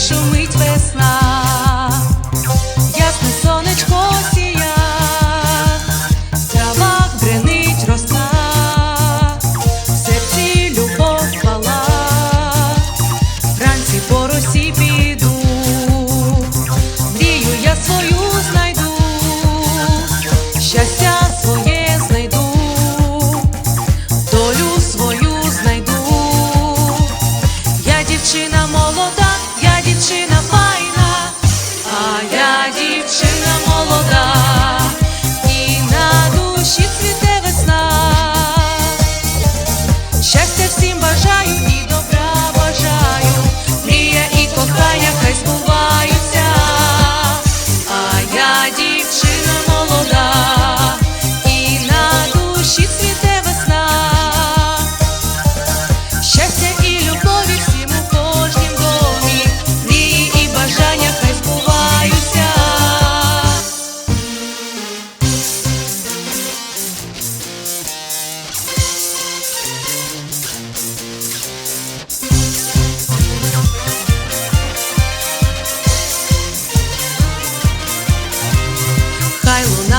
шумить весна, ясне сонечко сія, в травах бренить роса, в серці любов пала, вранці по росі піду, мрію я свою знайду, щастя своє знайду, долю свою знайду, я дівчина молода.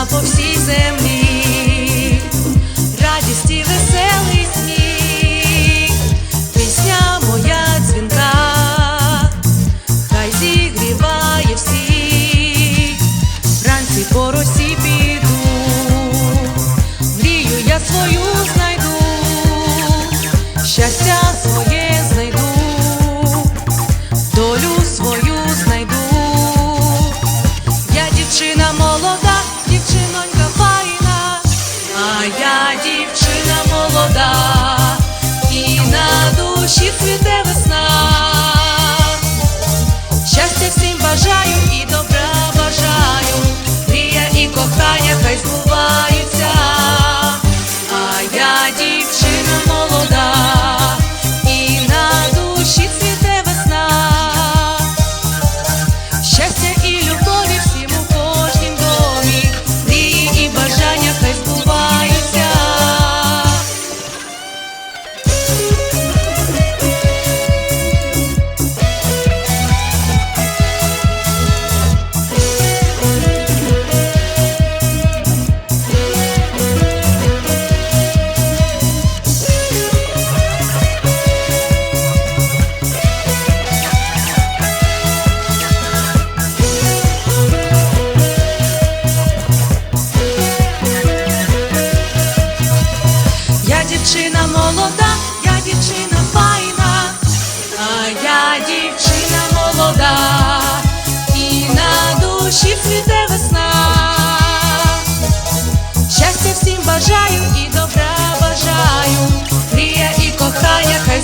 по всій землі, радість і веселі.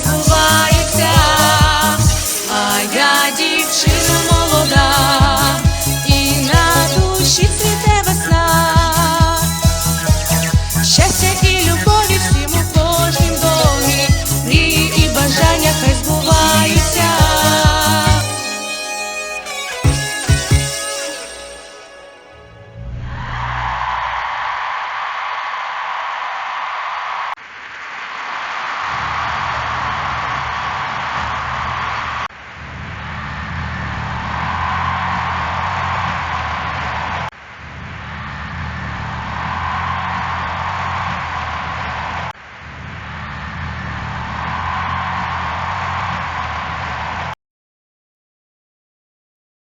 provide